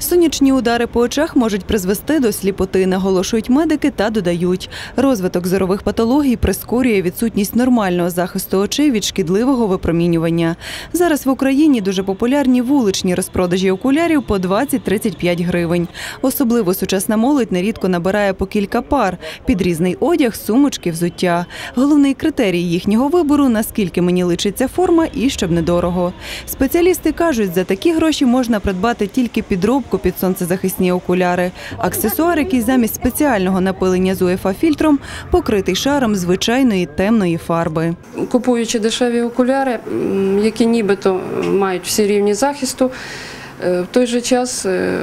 Сонячні удари по очах можуть призвести до сліпоти, наголошують медики та додають. Розвиток зорових патологій прискорює відсутність нормального захисту очей від шкідливого випромінювання. Зараз в Україні дуже популярні вуличні розпродажі окулярів по 20-35 гривень. Особливо сучасна молодь нерідко набирає по кілька пар під різний одяг, сумочки, взуття. Головний критерій їхнього вибору наскільки мені личиться форма і щоб недорого. Спеціалісти кажуть, за такі гроші можна придбати тільки підробку під сонцезахисні окуляри, аксесуар, який замість спеціального напилення з УЕФА фільтром покритий шаром звичайної темної фарби. купуючи дешеві окуляри, які нібито мають всі рівні захисту, е, в той же час е,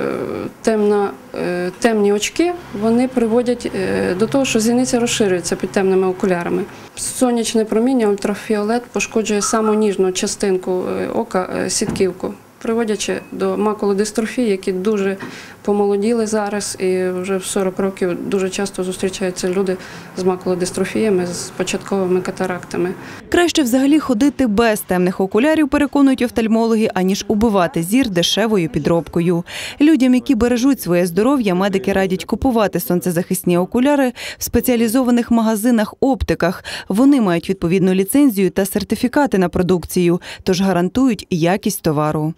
темна, е, темні очки вони приводять до того, що зіниця розширюється під темними окулярами. Сонячне проміння ультрафіолет пошкоджує саму ніжну частинку ока сітківку. Приводячи до макулодистрофії, які дуже помолоділи зараз, і вже в 40 років дуже часто зустрічаються люди з макулодистрофіями, з початковими катарактами. Краще взагалі ходити без темних окулярів, переконують офтальмологи, аніж убивати зір дешевою підробкою. Людям, які бережуть своє здоров'я, медики радять купувати сонцезахисні окуляри в спеціалізованих магазинах оптиках. Вони мають відповідну ліцензію та сертифікати на продукцію, тож гарантують якість товару.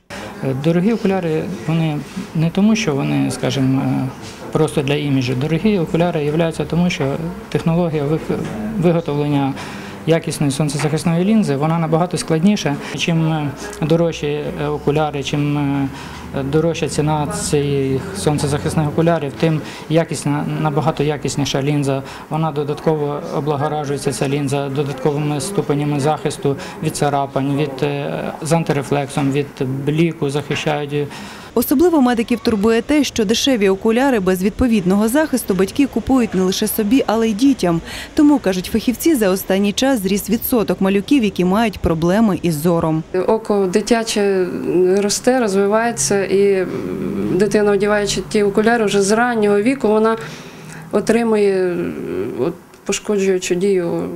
Дорогі окуляри, вони не тому, що вони, скажімо, е, просто для іміджу. Дорогі окуляри являються тому, що технологія виготовлення якісної сонцезахисної лінзи вона набагато складніша. Чим е, дорожчі е, окуляри, чим е, дорожча ціна цих сонцезахисних окулярів, тим якісна, набагато якісніша лінза. Вона додатково облагоражується, ця лінза додатковими ступенями захисту від царапань, від з антирефлексом, від бліку захищають. Особливо медиків турбує те, що дешеві окуляри без відповідного захисту батьки купують не лише собі, але й дітям. Тому кажуть фахівці, за останній час зріс відсоток малюків, які мають проблеми із зором. Око дитяче росте, розвивається, і дитина, одягаючи ті окуляри, вже з раннього віку вона отримує от, пошкоджуючу дію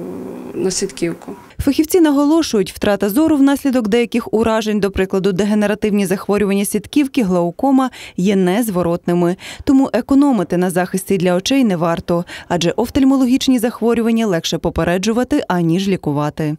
на сітківку. Фахівці наголошують, втрата зору внаслідок деяких уражень, до прикладу, дегенеративні захворювання сітківки, глаукома, є незворотними. Тому економити на захисті для очей не варто, адже офтальмологічні захворювання легше попереджувати, аніж лікувати.